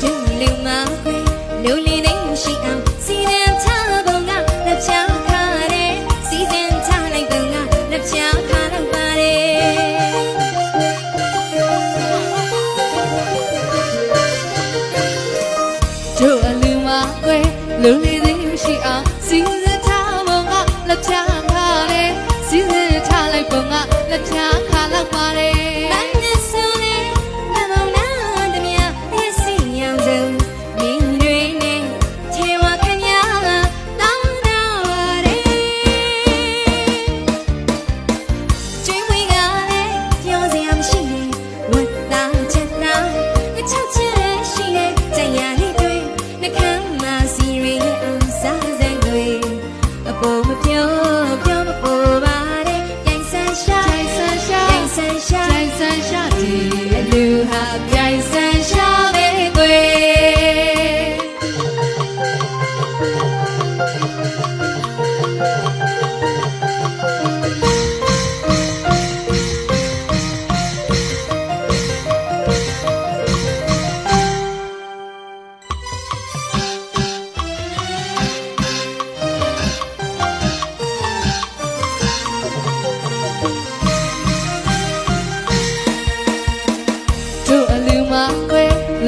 ဒုလူမခွေလူလီလေးရှိအောင်စီရင်ချပုံကလက်ချခါတဲ့စီစဉ်ချလိုက်ပုံကလက်ချခါတော့ပါတယ်တို့အလူမခွေလူလီလေးရှိအောင်စီစဉ်ချပုံကလက်ချခါတဲ့စီစဉ်ချလိုက်ပုံကလက်ချခါတော့ပါတယ် အပေါ်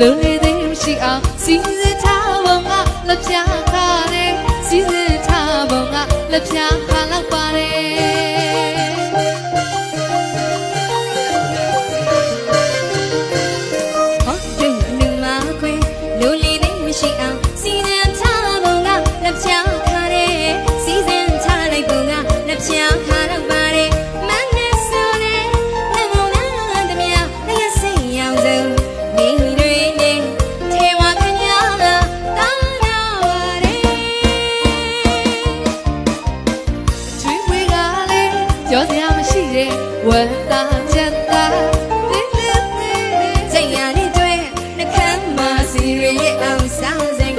လုံးလေးသိမရှိအောင်စီစဉ်ထားပုံကလက်ပြခါတဲ့စီစဉ်ထားပုံကလက်ပြ တဲ့ဝတ်သားချက်သားတင်းတင်းတင်းစိတ်ရလေးတွေနှကမ်းမစီရရဲ့အောင်စားစင်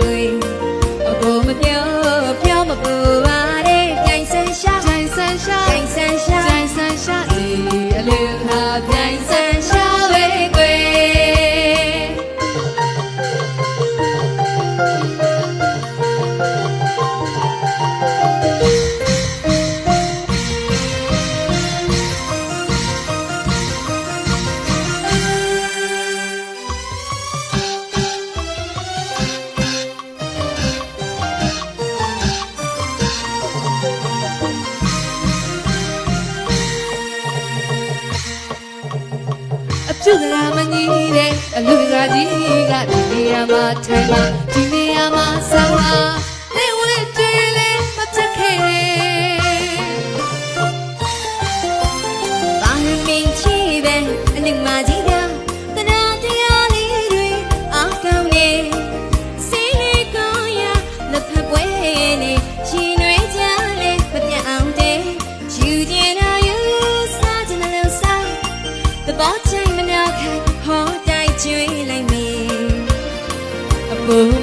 အပြုတ်ကလာမကြီးတဲ့အလူကကြီးကဒီနေရာမှာထိုင်မှာဒီနေရာမှာဆောင်းမှာ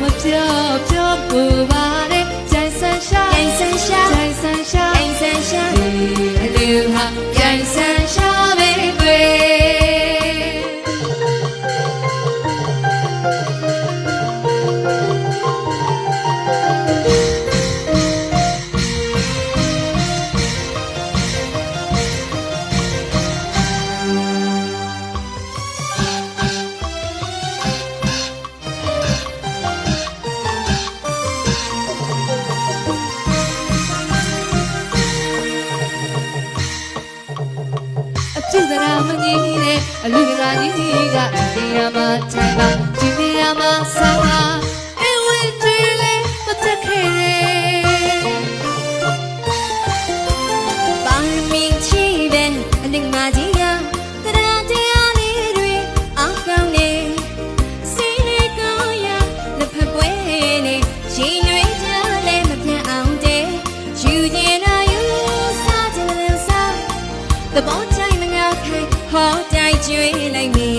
မပြောပြောပူပါနဲ့ကြိုင်ဆန်းရှာကြိုင်ဆန်းရှာကြိုင်ဆန်းရှာကြိုင်ဆန်းရှာဒီအလူဟာကြိုင်ဆန်းရှာ အပြုတ်ကလာမကြီးတဲ့အလူကကြီးကဒီနေရာမှာထိုင်မှာဒီနေရာမှာဆောင်းမှာအဝဲတွေးလေမတက်ခဲပါမင်းချီပဲအလင်းမကြီးကတရားတရားလေးတွေအောက်ကောင်းနေစိတ်လေးကောင်းရလက်ဖက်ပွဲနေရှင်တွေကြလဲမပြတ်အောင်တဲ့ယူကျင်တာယူစားကြတယ်စား the ball time မနာ ခိုင်ဟောတိုက်ကျွေးလိုက်မေ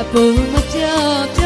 အပူမပြောပြောမပူပါ